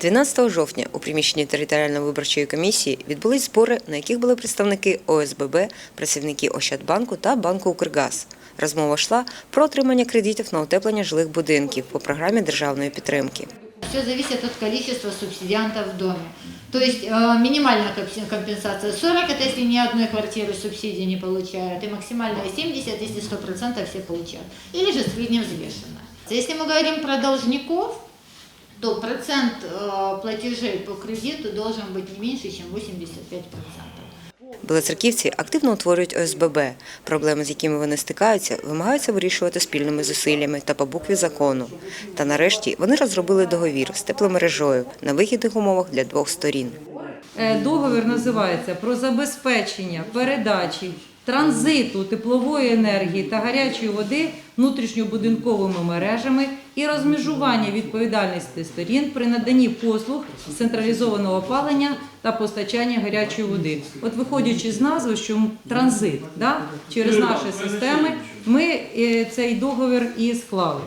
12 жовтня у приміщенні територіальної виборчої комісії відбулись збори, на яких були представники ОСББ, працівники Ощадбанку та банку Укргаз. Розмова йшла про отримання кредитів на утеплення жилих будинків по програмі державної підтримки. Все зависит от количества субсидиантов в доме. То есть э, минимальная компен- компенсация 40, это если ни одной квартиры субсидии не получают, и максимальная 70, если 100% все получают. Или же средневзвешенная. Если мы говорим про должников, то процент э, платежей по кредиту должен быть не меньше, чем 85%. Білоцерківці активно утворюють ОСББ. Проблеми, з якими вони стикаються, вимагаються вирішувати спільними зусиллями та по букві закону. Та нарешті вони розробили договір з тепломережою на вигідних умовах для двох сторін. Е, Договір називається про забезпечення передачі транзиту теплової енергії та гарячої води внутрішньобудинковими мережами і розмежування відповідальності сторін при наданні послуг з централізованого опалення та постачання гарячої води. От виходячи з назви, що транзит да, через наші системи, ми е, цей договір і склали.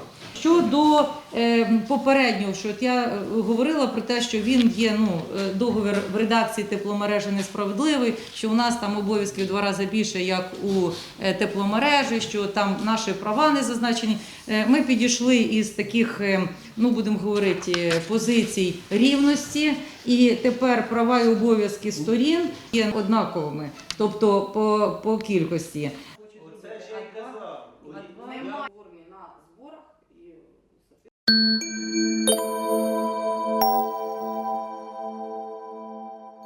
Щодо е, попереднього, що от я е, говорила про те, що він є ну е, договір в редакції тепломережі несправедливий, що у нас там обов'язків два рази більше, як у е, тепломережі, що там наші права не зазначені. Ми підійшли із таких, ну будемо говорити, позицій рівності, і тепер права і обов'язки сторін є однаковими, тобто по, по кількості.